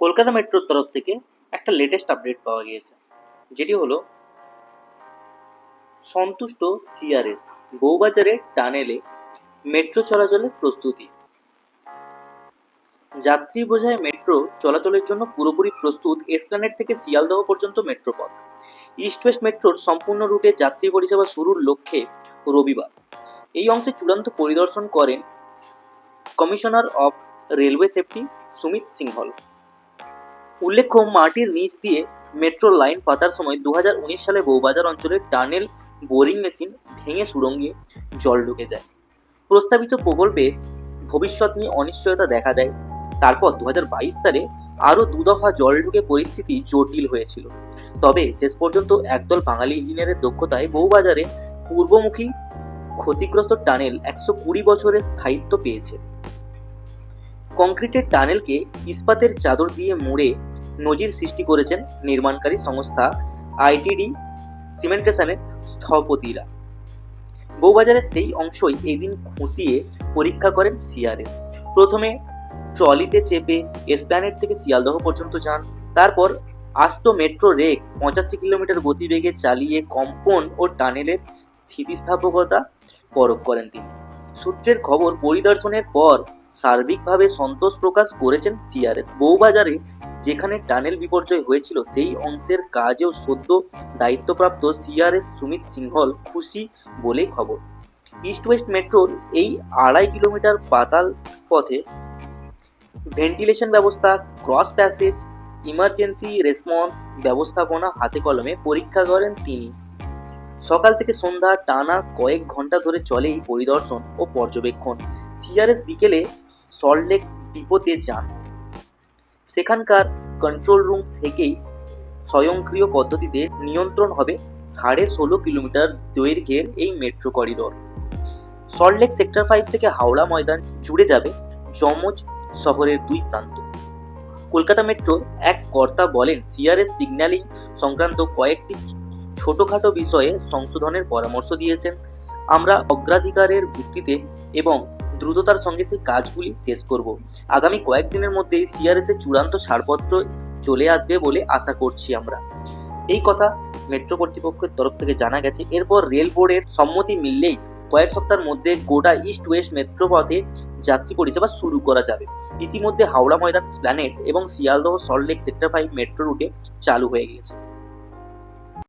কলকাতা মেট্রোর তরফ থেকে একটা লেটেস্ট আপডেট পাওয়া গিয়েছে, যেটি হলো সন্তুষ্ট সিআরএস বউবাজারের টানেলে মেট্রো চলাচলের প্রস্তুতি। যাত্রী বোঝায় মেট্রো চলাচলের জন্য পুরোপুরি প্রস্তুত এসপ্ল্যানেট থেকে শিয়ালদহ পর্যন্ত মেট্রো পথ। ইস্ট ওয়েস্ট মেট্রোর সম্পূর্ণ রুটে যাত্রী পরিষেবা শুরুর লক্ষ্যে রবিবার। এই অংশে চূড়ান্ত পরিদর্শন করেন commissioner of railway safety Sumit Singhal. উল্লেখ্য, মাটির নিচ দিয়ে মেট্রো লাইন পাতার সময় দু হাজার উনিশ সালে বউবাজার অঞ্চলে টানেল বোরিং মেশিন ভেঙে সুড়ঙ্গে জল ঢুকে যায়। প্রস্তাবিত প্রকল্পে ভবিষ্যৎ নিয়ে অনিশ্চয়তা দেখা দেয়। তারপর দু হাজার বাইশ সালে আরও দুদফা জল ঢুকে পরিস্থিতি জটিল হয়েছিল। তবে শেষ পর্যন্ত একদল বাঙালি ইঞ্জিনিয়ারের দক্ষতায় বউবাজারে পূর্বমুখী ক্ষতিগ্রস্ত টানেল একশো কুড়ি বছরের স্থায়িত্ব পেয়েছে। কংক্রিটের টানেলকে ইস্পাতের চাদর দিয়ে মুড়ে নজির সৃষ্টি করেছেন নির্মাণকারী সংস্থা আইটিডি সিমেন্টেশনের স্থপতিরা। বউবাজারের সেই অংশই এদিন খুঁটিয়ে পরীক্ষা করেন সিআরএস। প্রথমে ট্রলিতে চেপে এসপ্ল্যানেট থেকে শিয়ালদহ পর্যন্ত যান। তারপর আস্ত মেট্রো রেক পঁচাশি কিলোমিটার গতিবেগে চালিয়ে কম্পন ও টানেলের স্থিতিস্থাপকতা পরখ করেন তিনি। সূত্রের খবর, পরিদর্শনের পর সার্বিকভাবে সন্তোষ প্রকাশ করেছেন সিআরএস। বউবাজারে যেখানে টানেল বিপর্যয় হয়েছিল, সেই অংশের কাজেও সদ্য দায়িত্বপ্রাপ্ত সিআরএস সুমিত সিংহল খুশি বলেই খবর। ইস্ট ওয়েস্ট মেট্রোর এই আড়াই কিলোমিটার পাতাল পথে ভেন্টিলেশন ব্যবস্থা ক্রস প্যাসেজ ইমার্জেন্সি রেসপন্স ব্যবস্থাপনা হাতে কলমে পরীক্ষা করেন তিনি। সকাল থেকে সন্ধ্যা টানা কয়েক ঘণ্টা ধরে চলে এই পরিদর্শন ও পর্যবেক্ষণ। সিআরএস বিকেলে সল্টলেক ডিপোতে যান। সেখানকার কন্ট্রোল রুম থেকেই স্বয়ংক্রিয় পদ্ধতিতে নিয়ন্ত্রণ হবে সাড়ে ষোলো কিলোমিটার দৈর্ঘ্যের এই metro corridor Salt Lake sector five থেকে হাওড়া ময়দান জুড়ে যাবে যমজ শহরের দুই প্রান্ত। কলকাতা মেট্রোর এক কর্তা বলেন সিআরএস সিগন্যালিং সংক্রান্ত কয়েকটি ছোটোখাটো বিষয়ে সংশোধনের পরামর্শ দিয়েছেন। আমরা অগ্রাধিকারের ভিত্তিতে এবং দ্রুততার সঙ্গে সেই কাজগুলি শেষ করব। আগামী কয়েকদিনের মধ্যেই সিআরএস এর চূড়ান্ত ছাড়পত্র চলে আসবে বলে আশা করছি আমরা। এই কথা মেট্রো কর্তৃপক্ষের তরফ থেকে জানা গেছে। এরপর রেল বোর্ডের সম্মতি মিললেই কয়েক সপ্তাহের মধ্যে গোটা ইস্ট ওয়েস্ট মেট্রো পথে যাত্রী পরিষেবা শুরু করা যাবে। ইতিমধ্যে হাওড়া ময়দান প্ল্যানেট এবং Sealdah Salt Lake sector five metro রুটে চালু হয়ে গিয়েছে।